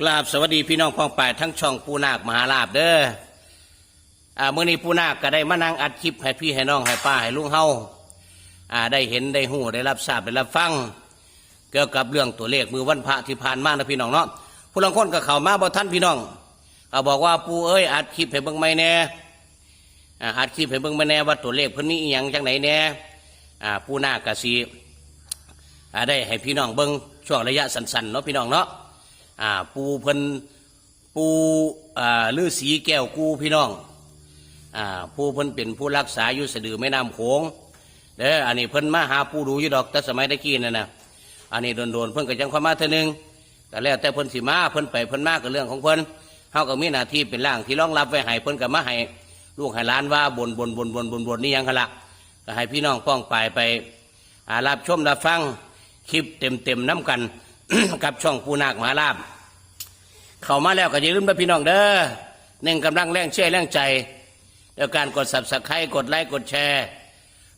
กราบสวัสดีพี่น้องพ้องป่ายทั้งช่องปูนาคมหาลาบเด้ออ่าเมื่อนี้ปูนาคก็ได้มานั่งอัดคลิปให้พี่ให้น้องให้ป้าให้ลุงเฮาอ่าได้เห็นได้หูได้รับทราบได้รับฟัง เกี่ยวกับเรื่องตัวเลขมือวันพระที่ผ่านมานะพี่น้องเนาะผู้ลังคนก็เข้ามาบ่ท่านพี่น้องเขาบอกว่าปูเอ้ยอัดคลิปให้เบิ่งไม่แน่อ่าอัดคลิปให้เบิ่งไม่แน่ว่าตัวเลขเพิ่นมีอีหยังจังไหนแน่อ่าปูนาคก็สิอ่าได้ให้พี่น้องเบิ่งช่วงระยะสั้นๆเนาะพี่น้องเนาะ อ่าปูเพิ่นปูอ่าฤาษีแก้วกูพี่น้องอ่าปูเพิ่นเป็นผู้รักษาอยู่สะดือแม่น้ำโขงเด้ออันนี้เพิ่นมาหาปูดูอยู่ดอกแต่สมัยตะกี้นั่นนะอันนี้โดนๆเพิ่นก็จังความมาเท่านึงก็แล้วแต่เพิ่นสิมาเพิ่นไปเพิ่นมาก็เรื่องของเพิ่นเฮาก็มีหน้าที่เป็นร่างที่รองรับไว้ให้เพิ่นก็มาให้ลูกให้หลานว่าบนบนบนบนบนบนนี่ยังกันละก็ให้พี่น้องป้องไปไปรับชมรับฟังคลิปเต็มเต็มๆน้ำกัน กับช่องปูนาคมหาลาบเข้ามาแล้วก็อย่าลืมนะพี่น้องเด้อหนึ่งกำลังแรงเชื่อแรงใจเด้วยการกดสับสไครต์กดไลค์กดแชร์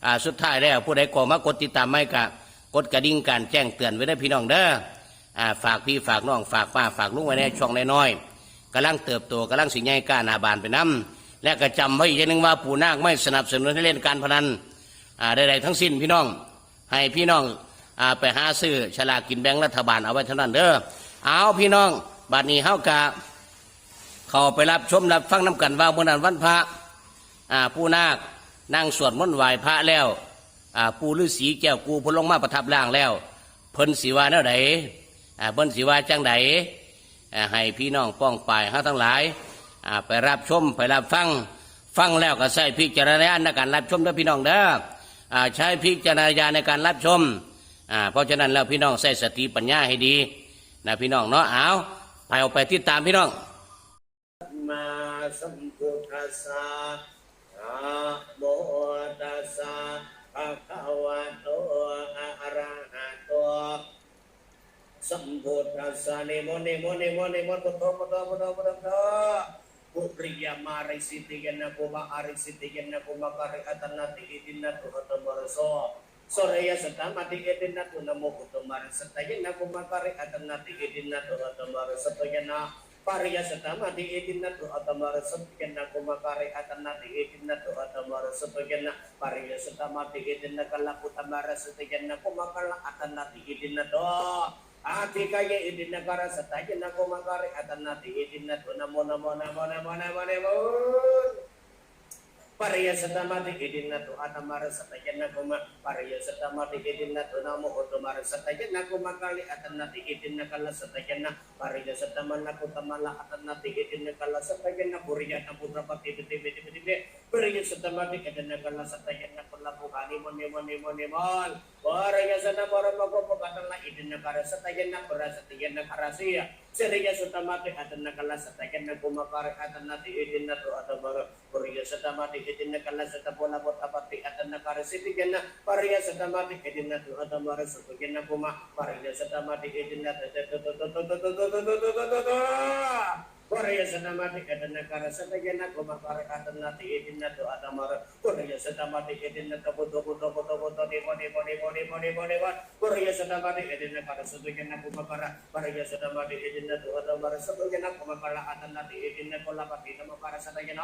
อ่าสุดท้ายแล้วผู้ใดก่อมากดติดตามไม่กะกดกระดิ่งการแจ้งเตือนไว้ได้พี่น้องเด้ออ่าฝากพี่ฝากน้องฝากป้าฝากลุงไว้ในช่องน้อยๆกำลังเติบโตกำลังสิงใหญ่กล้าหนาบานไปน้ำและก็จำไว้อีกอย่างหนึงว่าปู่นาคไม่สนับสนุนให้เล่นการพนันอ่าใดๆทั้งสิ้นพี่น้อง ให้พี่น้อง ไปหาซื้อฉลากกินแบ่งรัฐบาลเอาไว้เท่านั้นเด้อเอาพี่น้องบัดนี้เฮากะเขาไปรับชมรับฟังน้ำกันว่าเมื่อนั้นวันพระอ่าผู้นาคนั่งสวดมนต์ไหว้พระแล้วอ่าปู่ฤาษีแก้วกูพลงมาประทับร่างแล้ว เพิ่นสีวาแนวใดอ่าเพิ่นสีวาจังใดอ่าให้พี่น้องป้องปายเฮาทั้งหลายอ่าไปรับชมไปรับฟังฟังแล้วก็ใช้พิจารณาในการรับชมด้อพี่น้องเด้ออ่าใช้พิจารณาในการรับชม อ่าเพราะฉะนั้นแล้วพี่น้องใส่สติปัญญาให้ดีนะพี่น้องเนาะเอาไปเอาไปติดตามพี่น้องมาสัมพุทธัสสะนะโมตัสสะภะคะวะโตอะระหะโตสัมพุทธัสสะนิโมนิโมนิโมนิโมพุทโธพุทโธพุทโธพุทโธปุริยามาริสิติยันนะกุมาอาริสิติยันนะกุมา kari atanati idinna tu atamarso Soraya satamati idinna ಸೊರಯ ಸತ ಮತಿ ಎದಿನ ತುಲಮು na ಸತಯನ ಕುಮಕರಿ ಅದನ್ನತಿ ಎದಿನ ತುಲತಮರ ಸತಯನ Pariya satama di edinna tu nati edin kumakari atanna di edinna tu atamara sabkenna serta mati edin edinna kalaku tamara sabkenna kumakala nati edin na tu. Ati kaya edinna kara. Satayana kumakari atanna di edinna tu. Namo namo namo namo namo namo. ಪರಯ ಸತಮತಿ ಗಿಡಿನ ತುಆನ ಮರ ಸತಯನ ಕುಮ ಪರಯ ಸತಮತಿ ಗಿಡಿನ ತುನಮು ಉತು ಮರ ಸತಯನ ಕುಮ ಕಳಿ ಅದನ್ನ ತಿಗಿಡಿನ ಕಲ ಸತಯನ ಪರಯ ಸತಮನ ಕುತಮಲ ಅದನ್ನ ತಿಗಿಡಿನ ಕಲ ಸತಯನ ಪುರಿಯನ ಪುತ್ರ ಪತಿ ಬಿತಿ ಬಿತಿ ಬಿತಿ Beringin serta mati ke dana kala serta yang nak pernah buka limon limon limon limon. Barangnya sana barang mau kau lah serta yang nak pernah serta yang nak kara. Seringnya mati ke dana kala serta yang nak buka kara kata nanti ide nak atau baru. Mati ke dana serta pola buat apa ti ke dana kena. Barangnya mati ke dana tu atau baru serta yang nak mati ke dana tu tu tu tu tu tu tu tu tu tu tu Korea sedamati edena kara sedegena kuma kara katena ti edina do adamara Korea sedamati edina tobo tobo tobo tobo to debo debo debo debo debo debo Korea sedamati edina kara sedegena kuma kara Korea sedamati edina do adamara sedegena kuma kara katena ti edina kola pati nama kara sedegena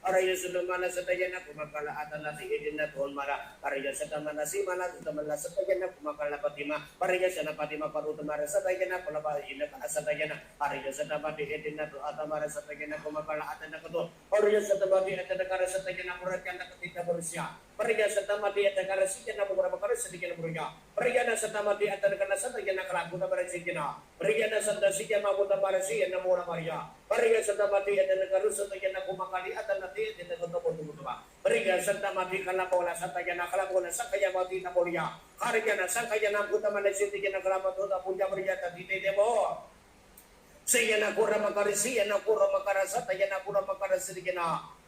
Araya sudamana satayana kumakala atala si idinna tuon mara. Araya sadamana si mana tutamala satayana kumakala patima. Araya sanapatima parutamara satayana kulapa ina kana satayana. Araya sadamati idinna tu atamara satayana kumakala atana kuto. Araya sadamati atana kara satayana murat kanda katika berusya. Pergi serta dia atas karena sikit nama kurang bakar sedikit nama kurangnya. Pergi anda serta mati atas karena sedikit nama kerabu nama rezeki kena. Pergi anda serta sikit nama kuda parasi yang nama kurang bakarnya. Pergi serta mati atas karena kerus serta yang nama kumang kali atas nanti yang tidak untuk untuk untuk apa. Pergi serta mati karena pola serta yang nama kerabu nama sakaya mati nama kurangnya. Hari karena sakaya nama kuda mana sedikit nama kerabu tuh tak punya pergi atas di tidak boh. Sehingga nak kurang bakar nak kurang bakar serta yang kurang bakar sedikit.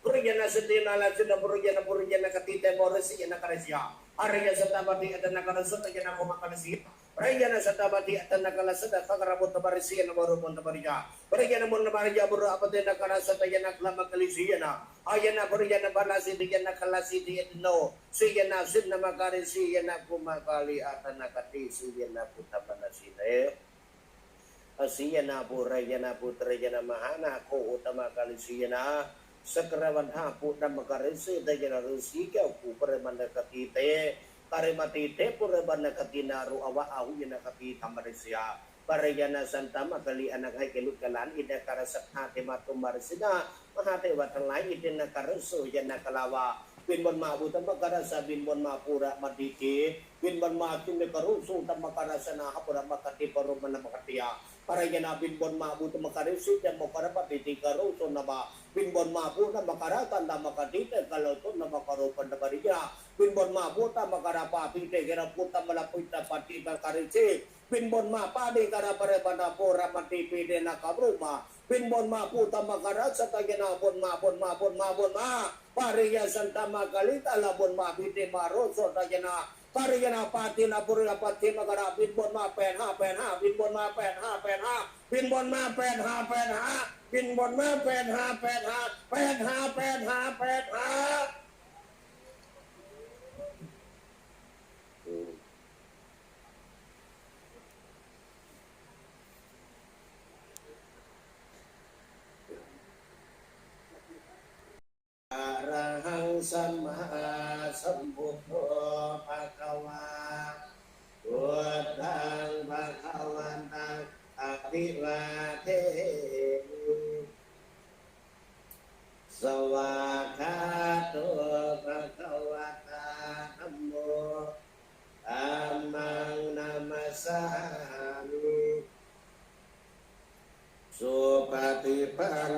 Purigyan na siti na lang sila, na purigyan na katite mo rin siya na karasya. Arigyan sa tabati at na karasot, agyan ako makarasya. Purigyan na sa tabati at na karasot, at pakarabot na barisiya na marumon na barija. Purigyan na mo na barija, puro apate na karasot, agyan ang klamang kalisiya na. Ayan na, purigyan na balasi, digyan na kalasi, at no. Siya na, sin na makarisiya na kumakali at na katisiya na putapanasina eh. Asiya na purigyan na putrigyan na mahana, ko utama kalisiya na. Doon atamara sa tayo na kumakalaatan na kato Oriya sa tamadi at nagkara sa tayo na murat ka nakatita mo siya. Pariya sa tamadi at nagkara sa tayo na mukha makara sa tayo na murya. Pariya na sa tamadi at nagkara sa tayo na kalago na para sa na. Pariya na sa tasya mabuta para siya na mura Maria. Pariya sa tamadi at nagkara sa ปินบอลมาพูดนมาราตันดามากติเตกะโลตุนมาคารุปันตบริยาปินบอลมาพูดตามาราปาปินเตกระพุทธมาลาพุทธปฏิบัการิเชปินบอลมาปาดิการะปะเรปันาโพรามันตีปีเดนักับรูมาปินบอลมาพูดตามาราสตะเกนาบนมาบนมาบนมาบนมาปาริยาสันตามากลิตาลาบนมาบิเตมาโรสตะเกนาปาริยนาปาตินาปุริยปฏิมกราปินบอลมาแปดห้าแปดห้าปินบอลมาแปดห้าแปดห้าปินบอลมาแปดห้าแปดห้า บินบนมาแปดหาแปดหาแปดหาแปดหาแปดหาอรหังสัมมาสัมพุทโธภะคะวาพุทธังภะคะวันตังอภิวาท สวาคาโตพระขวาตาธรรมโมธรรมังนามัสสามิสุปฏิปัง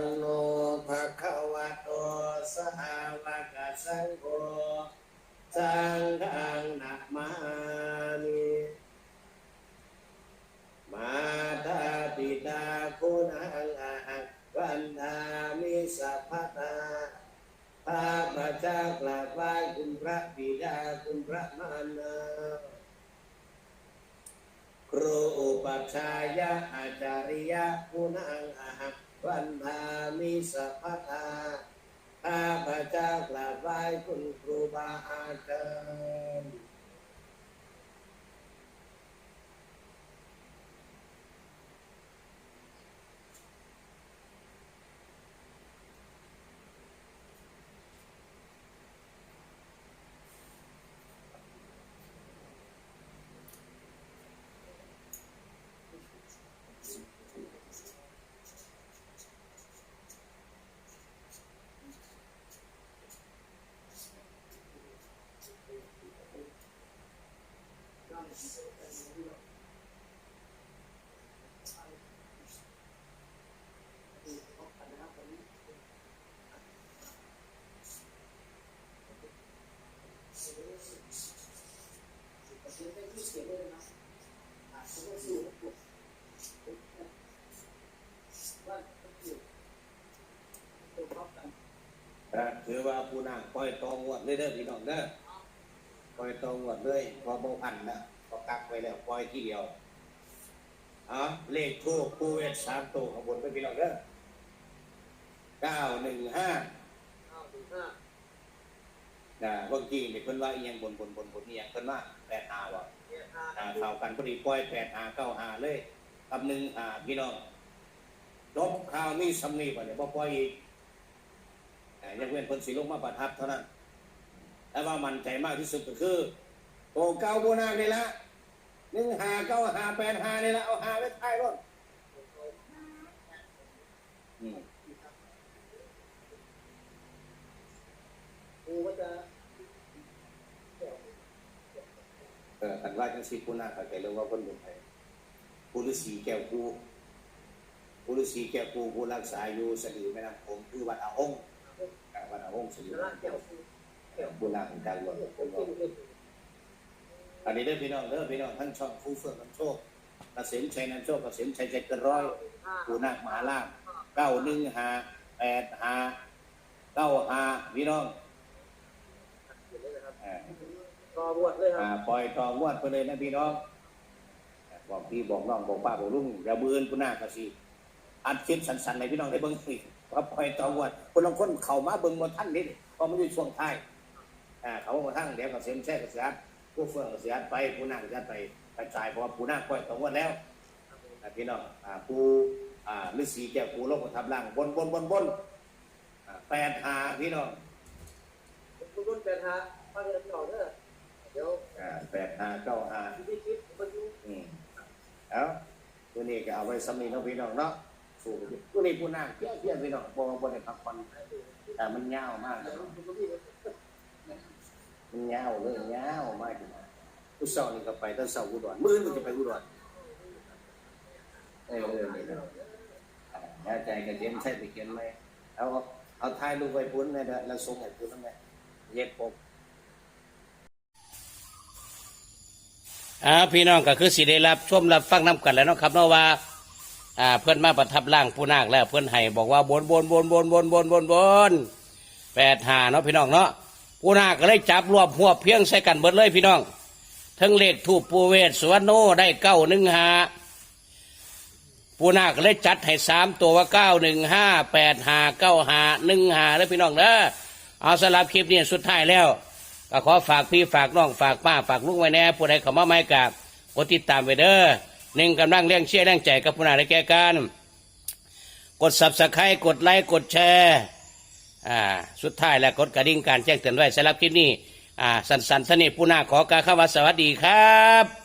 Vandami sapata ข้าพระเจ้ากราบไหว้คุณพระบิดาคุณพระมารดาครูอุปัชฌายะอาจาริยะคุณังอาหักวันทามิสัพพทาข้าพระเจ้ากราบไหว้คุณครูบาอาจารย์ ว่าผู้นางปล่อยตองวดเลยเด้อพี่น้องเด้อปล่อยตองวดเลยพอโบพันนะพอกักไว้แล้วปล่อยทีเดียวอ๋อเลขทูกปูเวทสามตัวข้างบนไปพี่น้องเด้อเก้าหนึ่งห้านะบางทีเนี่ยเพิ่นว่าเอียงบนบนบนบนนี่ยังเพิ่นว่าแปดหาวะอ่าข่าวกันพอดีปล่อยแปดหาเก้าหาเลยกับหนึ่งหาพี่น้องจบข่าวมีสำนีบ่เนี่ยบ่ปล่อยอีก แต่ยังเว้นเพิ่นสิลงมาประทับเท่านั้นแต่ว่ามันใจมากที่สุดก็คือโตเก้าโบนาคนี่ละหนึ่งหาเก้าหาแปดหานี่ละเอาหาไว้ท้ายรถอืมกูก็จะเออคันว่าจังสิผู้นาคเข้าใจเรื่องว่าคนเป็นไผผู้ฤาษีแก้วกูผู้ฤาษีแก้วกูผู้รักษาอยู่สะดือแม่น้ำโขงคือวัดอาหงส์ อ่าวัดอาหงส์สะดือร่างแม่แก้วน้ำโขงผู้นาคของการหลวงกูเป็นกิว่านกินอันนี้เด้อพี่น้องเด้อพี่น้องทั้งช่องผู้เฟื่องน้ำโชคเกษมชัยน้ำโชคเกษมชัยใจเกินร้อยห้าผู้นาคมหาลาภเก้าหนึ่งหาแปดหาเก้าหาพี่น้องอ่ารอบวชเลยครัอ่าบปล่อยทองวดไปเลยนะพี่น้องบอกพี่บอกน้องบอกป้าบอกลุงอย่าบืนกูหน้ากะสิอัดคลิปสันๆในพี่น้องได้เบิ่งสิ ว่าปล่อยทองวดคนลางคนเข้ามาเบิ่งบ่ทันนี่เพราะมันอยู่ช่วงท้ายอ่าเขาบ่ทันเดี๋ยวก็เสียมแท้ก็เสียผู้เฟื่องก็เสียไปผู้นั่งจะไปกระจายเพราะผู้นั่งปล่อยทองวดแล้วพี่น้องผู้ฤาษีแก้วผู้ลงมาทับล่างบนบนบนบนแปดหาพี่น้องคุณรุ่นเป็นฮะฟังเรื่องต่อเด้อเดี๋ยวแปดหาเก้าหาพี่คิดมันอยู่อืมเอาตัวนี้ก็เอาไว้สำนีเนาะพี่น้องเนาะ สู้ไปดิตัวนี้ผู้นั่งเพี้ยเพี้ยพี่น้องบ่บ่ได้พักผ่อนแต่มันยาวมากเลยมันยาวเลยยาวมากเลยผู้เศร้านี่ก็ไปตั้งเศร้าอุดรมื้อนี้จะไปอุดรเออเออเนาะอ่าแน่ใจก็เขียนใช่ไปเขียนไหมเอาเอาถ่ายรูปไว้พุ่นเลยแล้วส่งให้พุ่นนำแม่เย็บผมอ่าพี่น้องก็คือสิได้รับชมรับฟังน้ำกันแล้วนะครับเนาะว่า อ่าเพื่อนมาประทับร่างผู้นาคแล้วเพื่อนให้บอกว่าบนบนบนบนบนบนบนบนแปดหาเนาะพี่น้องเนาะผู้นาคก็เลยจับรวบหัวเพียงใส่กันเบิดเลยพี่น้อง ทั้งเลขถูกปูเวศสวนโนได้เก้าหนึ่งหาผู้นาคก็เลยจัดให้สามตัวว่าเก้าหนึ่งห้าแปดหาเก้าหาหนึ่งหาแล้วพี่น้องเด้อเอาสลับคลิปนี้สุดท้ายแล้วก็ขอฝากพี่ฝากน้องฝากป้าฝากลุงไว้แน่ผู้ใดเขามาไม่กับกดติดตามไว้เด้อ หนึ่งกำลังเลี้ยงเชี่ยเลี้ยงใจกับผู้นาได้แก่การกดสับสไครต์กดไลค์กดแชร์อ่าสุดท้ายแล้วกดกระดิ่งการแจ้งเตือนไว้สำหรับคลิปนี้อ่าสันสันสนิทผู้นาขอกาวคำว่าสวัสดีครับ